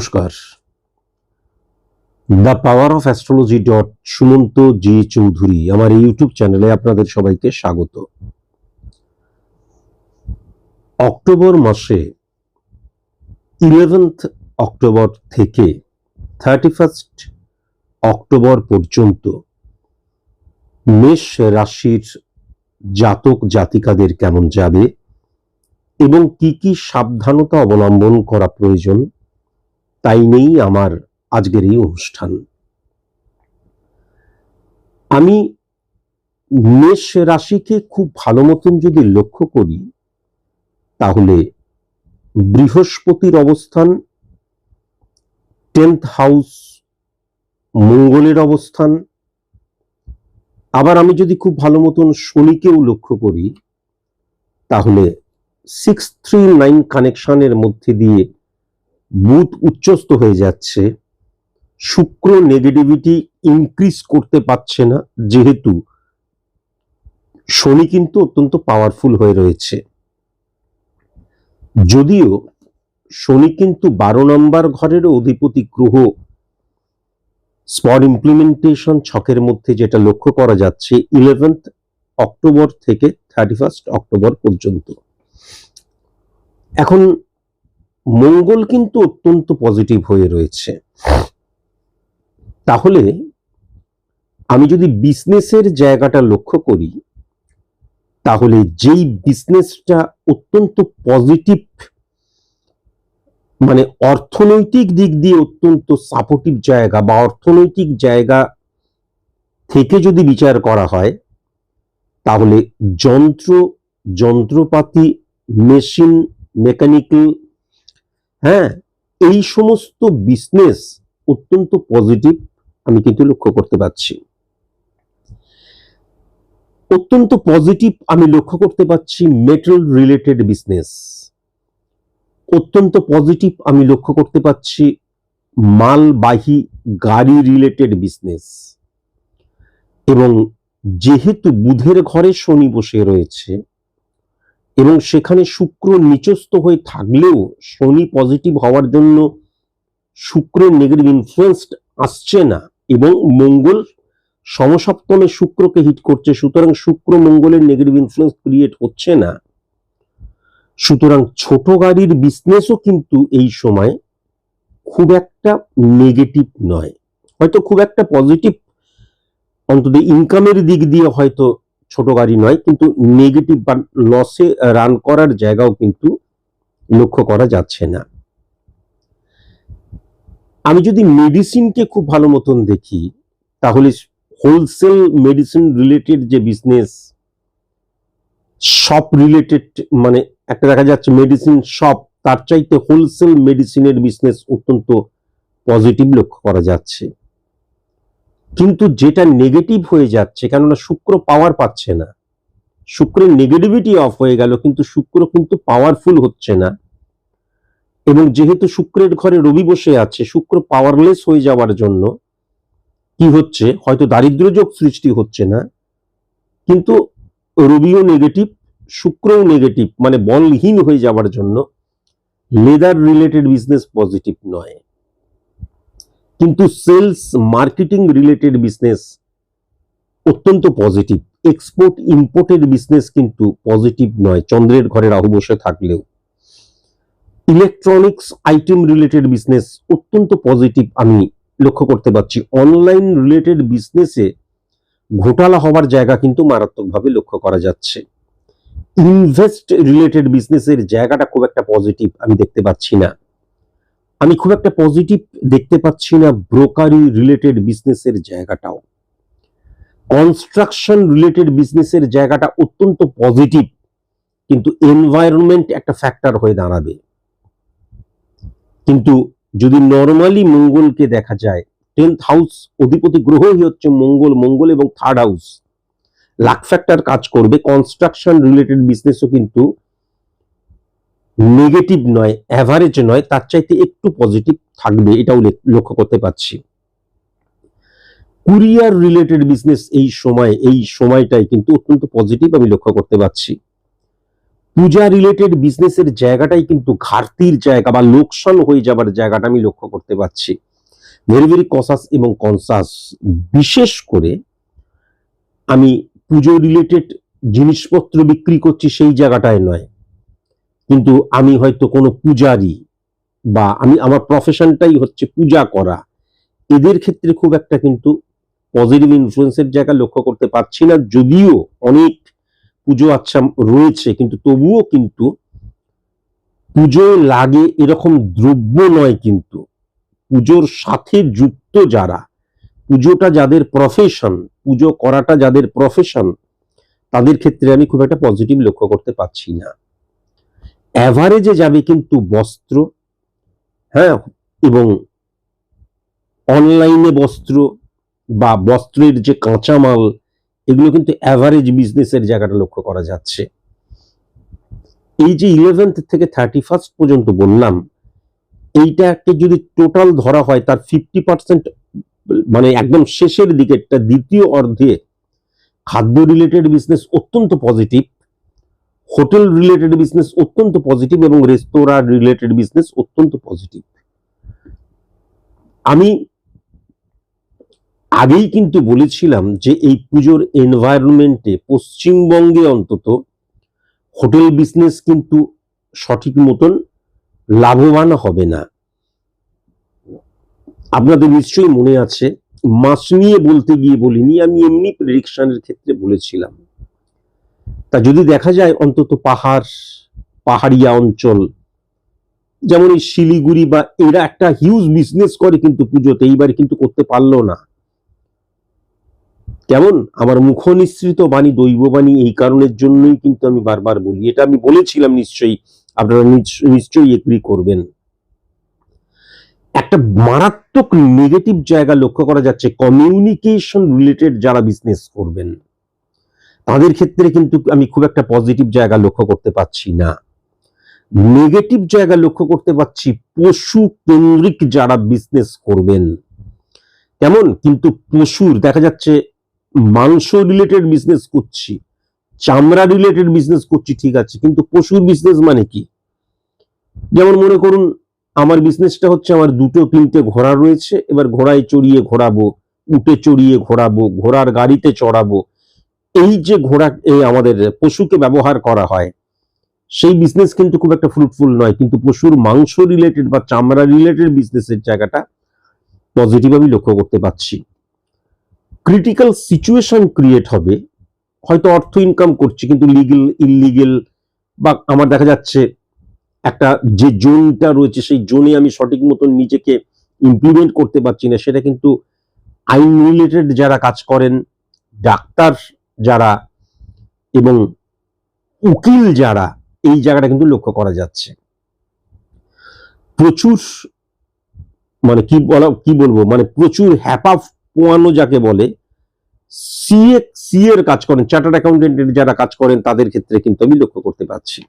নমস্কার। The power of astrology dot Sumanta G Chowdhury, আমার YouTube চ্যানেলে আপনাদের সবাইকে স্বাগত। অক্টোবর মাসে ইলেভেন্থ অক্টোবর থেকে থার্টি ফার্স্ট অক্টোবর পর্যন্ত মেষ রাশির জাতক জাতিকাদের কেমন যাবে এবং কি কি সাবধানতা অবলম্বন করা প্রয়োজন? তাই নেই আমার আজকের এই অনুষ্ঠান। আমি মেষ রাশিকে খুব ভালো মতন যদি লক্ষ্য করি, তাহলে বৃহস্পতির অবস্থান, টেন্থ হাউস, মঙ্গলের অবস্থান। আবার আমি যদি খুব ভালো মতন শনিকেও লক্ষ্য করি, তাহলে সিক্স থ্রি নাইন কানেকশনের মধ্যে দিয়ে বুধ উচ্চস্ত হয়ে যাচ্ছে, শুক্র নেগেটিভিটি ইনক্রিজ করতে পারছে না, যেহেতু শনি কিন্তু অত্যন্ত পাওয়ারফুল হয়ে রয়েছে। যদিও শনি কিন্তু বারো নম্বর ঘরের অধিপতি গ্রহ স্পট ইমপ্লিমেন্টেশন ছকের মধ্যে যেটা লক্ষ্য করা যাচ্ছে ইলেভেন্থ অক্টোবর থেকে থার্টি ফার্স্ট অক্টোবর পর্যন্ত। এখন মঙ্গল কিন্তু অত্যন্ত পজিটিভ হয়ে রয়েছে। তাহলে আমি যদি বিজনেসের জায়গাটা লক্ষ্য করি, তাহলে যেই বিজনেসটা অত্যন্ত পজিটিভ মানে অর্থনৈতিক দিক দিয়ে অত্যন্ত সাপোর্টিভ জায়গা বা অর্থনৈতিক জায়গা থেকে যদি বিচার করা হয়, তাহলে যন্ত্র, যন্ত্রপাতি মেশিন মেকানিক্যাল হ্যাঁ এই সমস্ত বিজনেস অত্যন্ত পজিটিভ আমি কিন্তু লক্ষ্য করতে পারছি। অত্যন্ত পজিটিভ আমি লক্ষ্য করতে পারছি মেটাল রিলেটেড বিজনেস অত্যন্ত পজিটিভ আমি লক্ষ্য করতে পারছি মালবাহী গাড়ি রিলেটেড বিজনেস এবং যেহেতু বুধের ঘরে শনি বসে রয়েছে এবং সেখানে শুক্র নিচস্থ হয়ে থাকলেও শনি পজিটিভ হওয়ার জন্য শুক্রের নেগেটিভ ইনফ্লুয়েন্স আসছে না এবং মঙ্গল সমসপ্তমে শুক্রকে হিট করছে, সুতরাং শুক্র মঙ্গলের নেগেটিভ ইনফ্লুয়েন্স ক্রিয়েট হচ্ছে না। সুতরাং ছোট গাড়ির বিজনেসও কিন্তু এই সময় খুব একটা নেগেটিভ নয়। হয়তো খুব একটা পজিটিভ অন্তত ইনকামের দিক দিয়ে হয়তো ছোট গাড়ি নয়, কিন্তু নেগেটিভ বা লসে রান করার জায়গাও কিন্তু লক্ষ্য করা যাচ্ছে না। আমি যদি মেডিসিনকে খুব ভালো মতন দেখি, তাহলে হোলসেল মেডিসিন রিলেটেড যে বিজনেস শপ রিলেটেড মানে একটা দেখা যাচ্ছে মেডিসিন শপ তার চাইতে হোলসেল মেডিসিনের বিজনেস অত্যন্ত পজিটিভ লক্ষ্য করা যাচ্ছে। কিন্তু যেটা নেগেটিভ হয়ে যাচ্ছে, কেননা শুক্র পাওয়ার পাচ্ছে না। শুক্রের নেগেটিভিটি অফ হয়ে গেল, কিন্তু শুক্র কিন্তু পাওয়ারফুল হচ্ছে না। এবং যেহেতু শুক্রের ঘরে রবি বসে আছে, শুক্র পাওয়ারলেস হয়ে যাওয়ার জন্য কি হচ্ছে? হয়তো দারিদ্র যোগ সৃষ্টি হচ্ছে না। কিন্তু রবিও নেগেটিভ শুক্রও নেগেটিভ মানে বলহীন হয়ে যাওয়ার জন্য লেদার রিলেটেড বিজনেস পজিটিভ নয়। কিন্তু সেলস মার্কেটিং রিলেটেড বিজনেস অত্যন্ত পজিটিভ। এক্সপোর্ট, ইম্পোর্টের বিজনেস কিন্তু পজিটিভ নয়, চন্দ্রের ঘরে রাহু বসে থাকলেও। ইলেকট্রনিক্স, আইটেম রিলেটেড বিজনেস অত্যন্ত পজিটিভ আমি লক্ষ্য করতে পারছি। অনলাইন রিলেটেড বিজনেসে ঘোটালা হওয়ার জায়গা কিন্তু মারাত্মকভাবে লক্ষ্য করা যাচ্ছে। ইনভেস্ট রিলেটেড বিজনেসের জায়গাটা খুব একটা পজিটিভ আমি দেখতে পাচ্ছি না। আমি খুব একটা পজিটিভ দেখতে পাচ্ছি না ব্রোকারি রিলেটেড বিজনেসের জায়গাটাও। কনস্ট্রাকশন রিলেটেড বিজনেসের জায়গাটা অত্যন্ত পজিটিভ কিন্তু এনভায়রনমেন্ট একটা ফ্যাক্টর হয়ে দাঁড়াবে। কিন্তু যদি নর্মালি মঙ্গলকে দেখা যায় টেন্থ হাউস অধিপতি গ্রহই হচ্ছে মঙ্গল মঙ্গল এবং থার্ড হাউস লাক ফ্যাক্টর কাজ করবে কনস্ট্রাকশন রিলেটেড বিজনেসও কিন্তু নেগেটিভ নয় অ্যাভারেজ নয়, তার চাইতে একটু পজিটিভ থাকবে, এটাও লক্ষ্য করতে পারছি। কুরিয়ার রিলেটেড বিজনেস এই সময়, এই সময়টাই কিন্তু অত্যন্ত পজিটিভ আমি লক্ষ্য করতে পারছি। পূজা রিলেটেড বিজনেসের জায়গাটাই কিন্তু ঘাটতির জায়গা বা লোকসান হয়ে যাবার জায়গাটা আমি লক্ষ্য করতে পারছি। ভেরি ভেরি কসাস এবং কনসাস বিশেষ করে আমি পুজো রিলেটেড জিনিসপত্র বিক্রি করছি সেই জায়গাটায় নয়। কিন্তু আমি হয়তো কোনো পূজারি বা আমি, আমার প্রফেশনটাই হচ্ছে পূজা করা। এদের ক্ষেত্রে খুব একটা কিন্তু পজিটিভ ইনফ্লুয়েন্সের জায়গা লক্ষ্য করতে পারছি না, যদিও অনেক পুজো আচ্ছা রয়েছে, কিন্তু তবুও কিন্তু পুজোয় লাগে এরকম দ্রব্য নয় কিন্তু। পুজোর সাথে যুক্ত যারা, পুজোটা যাদের প্রফেশন পুজো করাটা যাদের প্রফেশন তাদের ক্ষেত্রে আমি খুব একটা পজিটিভ লক্ষ্য করতে পারছি না। অ্যাভারেজে যাবে কিন্তু বস্ত্র হ্যাঁ? এবং অনলাইনে বস্ত্র বা বস্ত্রের যে কাঁচামাল, এগুলো কিন্তু অ্যাভারেজ বিজনেসের জায়গাটা লক্ষ্য করা যাচ্ছে। এই যে ইলেভেন্থ থেকে থার্টি ফার্স্ট পর্যন্ত বললাম এইটাকে যদি টোটাল ধরা হয়, তার ফিফটি পার্সেন্ট মানে একদম শেষের দিকে একটা দ্বিতীয় অর্ধে খাদ্য রিলেটেড বিজনেস অত্যন্ত পজিটিভ হোটেল রিলেটেড বিজনেস অত্যন্ত পজিটিভ এবং রেস্তোরাঁ রিলেটেড বিজনেস অত্যন্ত পজিটিভ। আমি আগেই কিন্তু বলেছিলাম যে এই পুজোর এনভায়রনমেন্টে পশ্চিমবঙ্গে অন্তত হোটেল বিজনেস কিন্তু সঠিক মতন লাভবান হবে না। আপনাদের নিশ্চয়ই মনে আছে, মাস নিয়ে বলতে গিয়ে বলিনি, আমি এমনি প্রেডিকশনের ক্ষেত্রে বলেছিলাম। তা যদি দেখা যায় অন্তত পাহাড়, পাহাড়িয়া অঞ্চল, যেমন এই শিলিগুড়ি বা এরা একটা হিউজ বিজনেস করে কিন্তু পুজোতে, এইবার কিন্তু করতে পারল না। কেমন? আমার মুখ নিঃসৃত, বাণী দৈব বাণী, এই কারণের জন্যই কিন্তু আমি বারবার বলি, এটা আমি বলেছিলাম নিশ্চয়ই, আপনারা নিশ্চ- নিশ্চয়ই এগ্রি করবেন। একটা মারাত্মক নেগেটিভ জায়গা লক্ষ্য করা যাচ্ছে কমিউনিকেশন রিলেটেড যারা বিজনেস করবেন। তাদের ক্ষেত্রে কিন্তু আমি খুব একটা পজিটিভ জায়গা লক্ষ্য করতে পারছি না। নেগেটিভ জায়গা লক্ষ্য করতে পারছি পশু কেন্দ্রিক যারা বিজনেস করবেন। কেমন? কিন্তু পশুর, দেখা যাচ্ছে মাংস রিলেটেড বিজনেস করছি, চামড়া রিলেটেড বিজনেস করছি, ঠিক আছে, কিন্তু পশুর বিজনেস মানে কি? যেমন মনে করুন, আমার বিজনেসটা হচ্ছে আমার দুটো তিনটে ঘোড়া রয়েছে, এবার ঘোড়ায় চড়িয়ে ঘোরাবো, উটে চড়িয়ে ঘোরাবো, ঘোড়ার গাড়িতে চড়াবো এই যে ঘোড়া, এই আমাদের পশুকে ব্যবহার করা হয়, সেই বিজনেস কিন্তু খুব একটা ফ্রুটফুল নয়, কিন্তু পশুর মাংস রিলেটেড বা চামড়া রিলেটেড বিজনেসের জায়গাটা পজিটিভ আমি লক্ষ্য করতে পারছি। ক্রিটিক্যাল সিচুয়েশন ক্রিয়েট হবে, হয়তো অর্থ ইনকাম করছি, কিন্তু লিগেল ইললিগেল বা আমার দেখা যাচ্ছে একটা যে জোনটা রয়েছে, সেই জোনে আমি সঠিক মতন নিজেকে ইমপ্লিমেন্ট করতে পারছি না, সেটা কিন্তু আইন রিলেটেড যারা কাজ করেন, ডাক্তার যারা এবং উকিল যারা, এই জায়গাটা কিন্তু লক্ষ্য করা যাচ্ছে। প্রচুর মানে কি বলা, কি বলব? মানে প্রচুর হ্যাপা পোয়ানো যাকে বলে, সিএ সি এর কাজ করেন, চার্টার্ড অ্যাকাউন্টেন্টের যারা কাজ করেন, তাদের ক্ষেত্রে কিন্তু আমি লক্ষ্য করতে পারছি।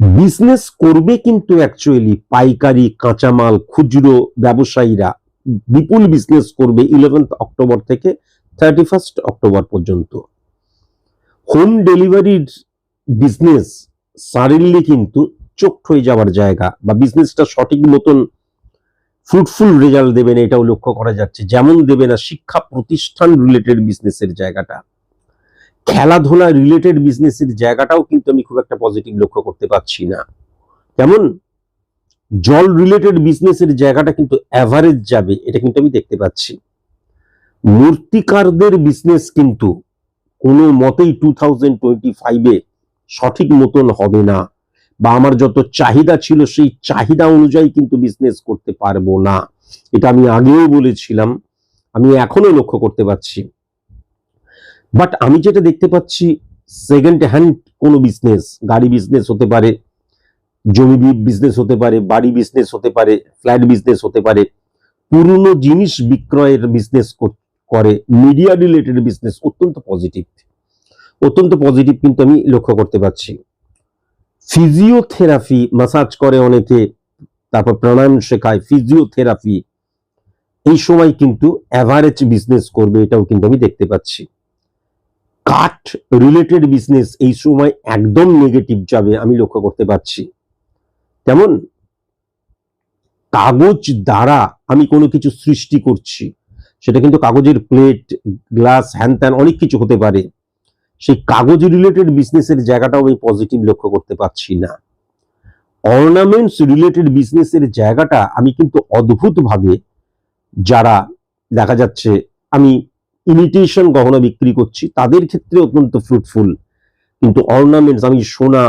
বিজনেস করবে কিন্তু অ্যাকচুয়ালি পাইকারি, কাঁচামাল, খুচরো ব্যবসায়ীরা। বিপুল বিজনেস করবে ইলেভেন্থ অক্টোবর থেকে থার্টি ফার্স্ট অক্টোবর পর্যন্ত। হোম ডেলিভারির বিজনেস সাডেনলি কিন্তু চোখ হয়ে যাওয়ার জায়গা বা বিজনেসটা সঠিক মতন ফ্রুটফুল রেজাল্ট দেবেন এটাও লক্ষ্য করা যাচ্ছে। যেমন দেবে না শিক্ষা প্রতিষ্ঠান রিলেটেড বিজনেসের জায়গাটা। খেলাধুলা রিলেটেড বিজনেসের জায়গাটাও কিন্তু আমি খুব একটা পজিটিভ লক্ষ্য করতে পারছি না। কেমন? জল রিলেটেড বিজনেসের জায়গাটা কিন্তু অ্যাভারেজ যাবে, এটা কিন্তু আমি দেখতে পাচ্ছি। মূর্তিকারদের বিজনেস কিন্তু কোনো মতেই টু থাউজেন্ড টোয়েন্টি ফাইভে সঠিক মতন হবে না বা আমার যত চাহিদা ছিল সেই চাহিদা অনুযায়ী কিন্তু বিজনেস করতে পারব না। এটা আমি আগেও বলেছিলাম, আমি এখনও লক্ষ্য করতে পারছি। বাট আমি যেটা দেখতে পাচ্ছি সেকেন্ড হ্যান্ড কোনো বিজনেস গাড়ি বিজনেস হতে পারে, জমি বিজনেস হতে পারে, বাড়ি বিজনেস হতে পারে ফ্ল্যাট বিজনেস হতে পারে, পুরনো জিনিস বিক্রয়ের বিজনেস করে মিডিয়া রিলেটেড বিজনেস অত্যন্ত পজিটিভ অত্যন্ত পজিটিভ কিন্তু আমি লক্ষ্য করতে পারছি। ফিজিওথেরাপি মাসাজ করে অনেকে, তারপর প্রাণায়াম শেখায় ফিজিওথেরাপি এই সময় কিন্তু অ্যাভারেজ বিজনেস করবে এটাও কিন্তু আমি দেখতে পাচ্ছি। কাঠ রিলেটেড বিজনেস এই সময় একদম নেগেটিভ যাবে আমি লক্ষ্য করতে পারছি। তেমন কাগজ দ্বারা আমি কোনো কিছু সৃষ্টি করছি। সেটা কিন্তু কাগজের প্লেট গ্লাস হ্যান ত্যান অনেক কিছু হতে পারে। সেই কাগজ রিলেটেড বিজনেসের জায়গাটাও আমি পজিটিভ লক্ষ্য করতে পারছি না। অর্নামেন্টস রিলেটেড বিজনেসের জায়গাটা আমি কিন্তু অদ্ভুতভাবে যারা দেখা যাচ্ছে, আমি ইমিটেশন গহনা বিক্রি করছি, তাদের ক্ষেত্রে অত্যন্ত ফ্রুটফুল কিন্তু অর্নামেন্টস আমি সোনা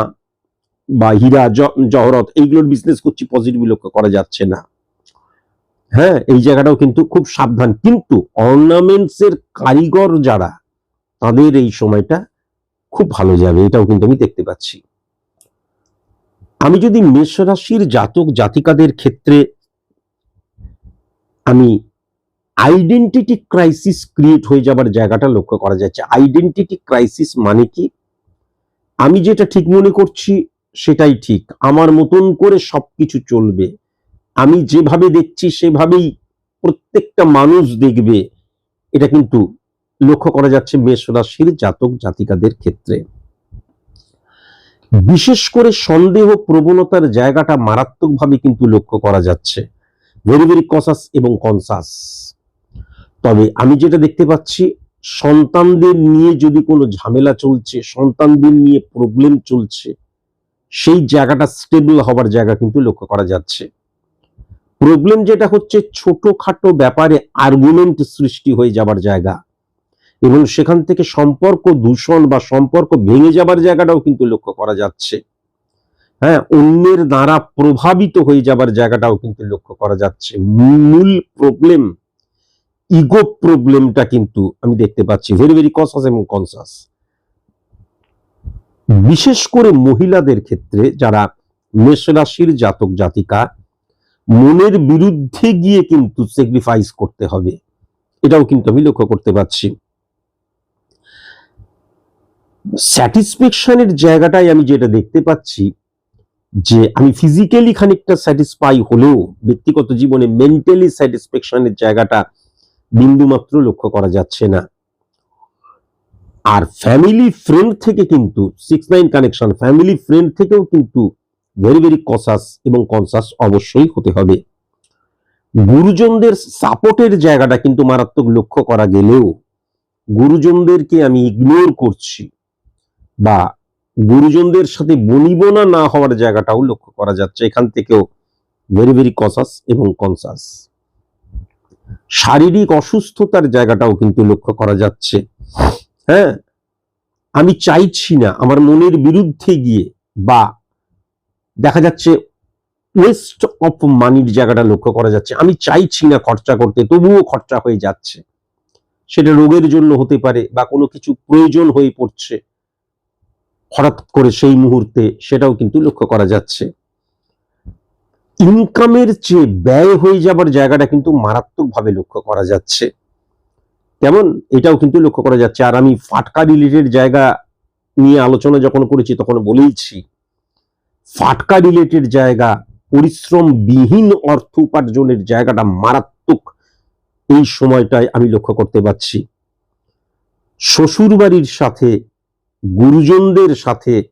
বা হীরা জহরত, এইগুলোর বিজনেস করছি পজিটিভ লক্ষ্য করা যাচ্ছে না। হ্যাঁ এই জায়গাটাও কিন্তু খুব সাবধান। কিন্তু অর্নামেন্টস এর কারিগর যারা, তাদের এই সময়টা খুব ভালো যাবে, এটাও কিন্তু আমি দেখতে পাচ্ছি। আমি যদি মেষ রাশির জাতক জাতিকাদের ক্ষেত্রে আমি আইডেন্টিটি ক্রাইসিস ক্রিয়েট হয়ে যাবার জায়গাটা লক্ষ্য করা যাচ্ছে। আইডেন্টিটি ক্রাইসিস মানে কি? আমি যেটা ঠিক মনে করছি, সেটাই ঠিক। আমার মতন করে সবকিছু চলবে। আমি যেভাবে দেখছি, সেভাবেই প্রত্যেকটা মানুষ দেখবে। এটা কিন্তু লক্ষ্য করা যাচ্ছে মেষ রাশির জাতক জাতিকাদের ক্ষেত্রে। বিশেষ করে সন্দেহ প্রবণতার জায়গাটা মারাত্মকভাবে কিন্তু লক্ষ্য করা যাচ্ছে। ভেরি ভেরি কসাস এবং কনসাস তবে আমি যেটা দেখতে পাচ্ছি, সন্তানদের নিয়ে যদি কোনো ঝামেলা চলছে, সন্তানদের নিয়ে প্রবলেম চলছে, সেই জায়গাটা স্টেবল হবার জায়গা কিন্তু লক্ষ্য করা যাচ্ছে। প্রবলেম যেটা হচ্ছে, ছোটখাটো ব্যাপারে আর্গুমেন্ট সৃষ্টি হয়ে যাবার জায়গা। এবং সেখান থেকে সম্পর্ক দূষণ বা সম্পর্ক ভেঙে যাবার জায়গাটাও কিন্তু লক্ষ্য করা যাচ্ছে। হ্যাঁ অন্যের দ্বারা প্রভাবিত হয়ে যাবার জায়গাটাও কিন্তু লক্ষ্য করা যাচ্ছে। মূল প্রবলেম ইগো প্রবলেমটা কিন্তু আমি দেখতে পাচ্ছি। ভেরি ভেরি কনসাস এবং কনসাস বিশেষ করে মহিলাদের ক্ষেত্রে যারা মেষ রাশির জাতক জাতিকা মনের বিরুদ্ধে গিয়ে কিন্তু স্যাক্রিফাইস করতে হবে। এটাও কিন্তু আমি লক্ষ্য করতে পারছি। স্যাটিসফ্যাকশনের জায়গাটাই আমি যেটা দেখতে পাচ্ছি, যে আমি ফিজিক্যালি খানিকটা স্যাটিসফাই হলেও ব্যক্তিগত জীবনে মেন্টালি স্যাটিসফ্যাকশনের জায়গাটা বিন্দুমাত্র লক্ষ্য করা যাচ্ছে না। আর ফ্যামিলি ফ্রেন্ড থেকে কিন্তু six nine connection family friend থেকেও কিন্তু ভেরি ভেরি কসাস এবং কনসাস অবশ্যই হতে হবে। গুরুজনদের সাপোর্টের জায়গাটা কিন্তু মারাত্মক লক্ষ্য করা গেলেও গুরুজনদেরকে আমি ইগনোর করছি বা গুরুজনদের সাথে বনিবনা না হওয়ার জায়গাটাও লক্ষ্য করা যাচ্ছে। এখান থেকেও ভেরি ভেরি কসাস এবং কনসাস শারীরিক অসুস্থতার জায়গাটাও কিন্তু লক্ষ্য করা যাচ্ছে। হ্যাঁ আমি চাইছি না, আমার মনের বিরুদ্ধে গিয়ে বা দেখা যাচ্ছে ওয়েস্ট অফ মানির জায়গাটা লক্ষ্য করা যাচ্ছে। আমি চাইছি না খরচা করতে, তবুও খরচা হয়ে যাচ্ছে। সেটা রোগের জন্য হতে পারে বা কোনো কিছু প্রয়োজন হয়ে পড়ছে। হঠাৎ করে সেই মুহূর্তে সেটাও কিন্তু লক্ষ্য করা যাচ্ছে। ইনকামের চেয়ে ব্যয় হয়ে যাবার জায়গাটা কিন্তু মারাত্মকভাবে লক্ষ্য করা যাচ্ছে। কেমন? এটাও কিন্তু লক্ষ্য করা যাচ্ছে। আর আমি ফাটকা রিলেটেড জায়গা নিয়ে আলোচনা যখন করেছি, তখন বলেইছি ফাটকা রিলেটেড জায়গা পরিশ্রম বিহীন অর্থ উপার্জনের জায়গাটা মারাত্মক। এই সময়টায় আমি লক্ষ্য করতে পারছি। শ্বশুর বাড়ির সাথে, গুরুজনদের সাথে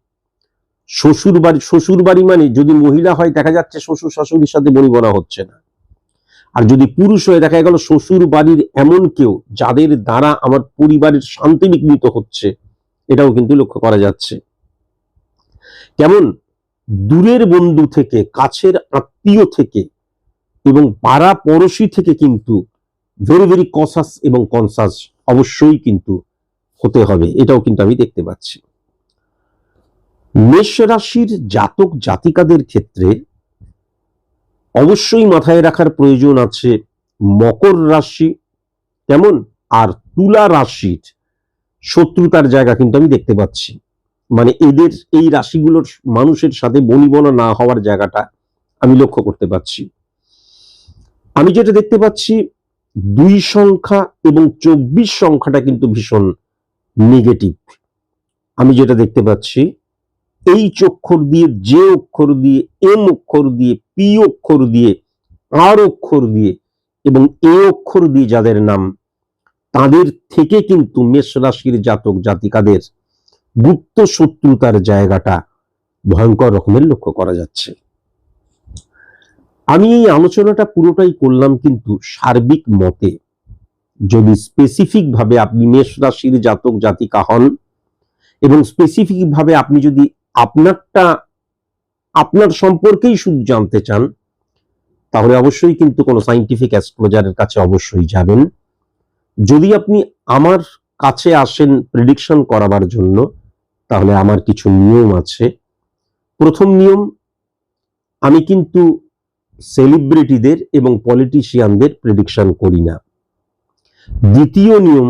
শ্বশুর বাড়ি শ্বশুর বাড়ি মানে যদি মহিলা হয়, দেখা যাচ্ছে শ্বশুর শাশুড়ির সাথে বনিবনা হচ্ছে না। আর যদি পুরুষ হয়ে, দেখা গেল শ্বশুর বাড়ির এমন কেউ যাদের দ্বারা আমার পরিবারের শান্তি বিঘ্নিত হচ্ছে, এটাও কিন্তু লক্ষ্য করা যাচ্ছে। কেমন? দূরের বন্ধু থেকে, কাছের আত্মীয় থেকে এবং পাড়া পড়শি থেকে কিন্তু ভেরি ভেরি কসাস এবং কনসাস অবশ্যই কিন্তু হতে হবে। এটাও কিন্তু আমি দেখতে পাচ্ছি। মেষ রাশির জাতক জাতিকাদের ক্ষেত্রে অবশ্যই মাথায় রাখার প্রয়োজন আছে মকর রাশি, কেমন? আর তুলা রাশির শত্রুতার জায়গা কিন্তু আমি দেখতে পাচ্ছি। মানে এদের এই রাশিগুলোর মানুষের সাথে বনিবনা না হওয়ার জায়গাটা আমি লক্ষ্য করতে পারছি। আমি যেটা দেখতে পাচ্ছি, দুই সংখ্যা এবং চব্বিশ সংখ্যাটা কিন্তু ভীষণ নেগেটিভ আমি যেটা দেখতে পাচ্ছি, এই অক্ষর দিয়ে যে অক্ষর দিয়ে এম অক্ষর দিয়ে পি অক্ষর দিয়ে আর অক্ষর দিয়ে এবং এ অক্ষর দিয়ে যাদের নাম, তাদের থেকে কিন্তু মেষ রাশির জাতক জাতিকাদের গুপ্ত শত্রুতার জায়গাটা ভয়ঙ্কর রকমের লক্ষ্য করা যাচ্ছে। আমি এই আলোচনাটা পুরোটাই করলাম কিন্তু সার্বিক মতে। যদি স্পেসিফিক ভাবে আপনি মেষ রাশির জাতক, জাতিকা হন এবং স্পেসিফিক ভাবে আপনি যদি আপনারটা, আপনার সম্পর্কেই শুধু জানতে চান, তাহলে অবশ্যই কিন্তু কোনো সাইন্টিফিক অ্যাস্ট্রোলজারের কাছে অবশ্যই যাবেন। যদি আপনি আমার কাছে আসেন প্রেডিকশন করাবার জন্য তাহলে আমার কিছু নিয়ম আছে। প্রথম নিয়ম, আমি কিন্তু সেলিব্রিটিদের এবং পলিটিশিয়ানদের প্রেডিকশন করি না। দ্বিতীয় নিয়ম,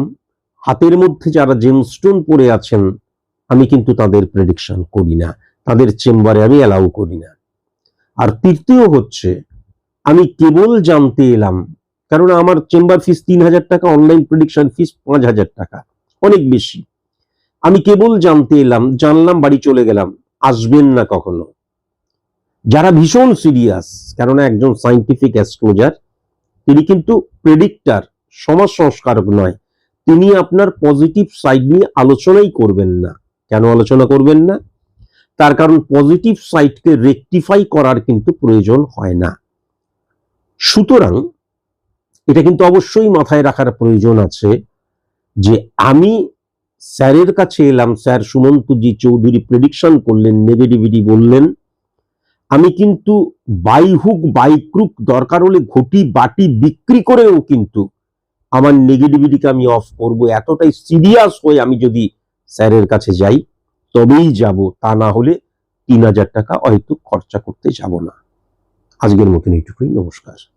হাতের মধ্যে যারা জেমস্টোন পরে আছেন, আমি কিন্তু তাদের প্রেডিকশন করি না। তাদের চেম্বারে আমি অ্যালাউ করি না। আর তৃতীয় হচ্ছে, আমি কেবল জানতে এলাম কারণ আমার চেম্বার ফিস তিন হাজার টাকা অনলাইন প্রেডিকশন ফিস পাঁচ হাজার টাকা, অনেক বেশি। আমি কেবল জানতে এলাম, জানলাম, বাড়ি চলে গেলাম। আসবেন না কখনো। যারা ভীষণ সিরিয়াস কেননা একজন সাইন্টিফিক অ্যাস্ট্রোলজার তিনি কিন্তু প্রেডিক্টার সমাজ সংস্কারক নয়। তিনি আপনার পজিটিভ সাইড নিয়ে আলোচনাই করবেন না। কেন আলোচনা করবেন না? তার কারণ পজিটিভ সাইডকে রেকটিফাই করার কিন্তু প্রয়োজন হয় না। সুতরাং, এটা কিন্তু অবশ্যই মাথায় রাখার প্রয়োজন আছে যে আমি স্যারের কাছে এলাম। স্যার সুমন্তজি চৌধুরী প্রেডিকশন করলেন নেগেটিভিটি বললেন। আমি কিন্তু বাই হুক, বাই ক্রুক, দরকার হলে ঘটি, বাটি বিক্রি করেও কিন্তু আমার নেগেটিভিটিকে আমি অফ করব। এতটাই সিরিয়াস হয়ে আমি যদি স্যারের কাছে যাই, তবেই যাব। তা না হলে তিন হাজার টাকা হয়তো খরচা করতে যাব না। আজকের মতন এইটুকুই। নমস্কার।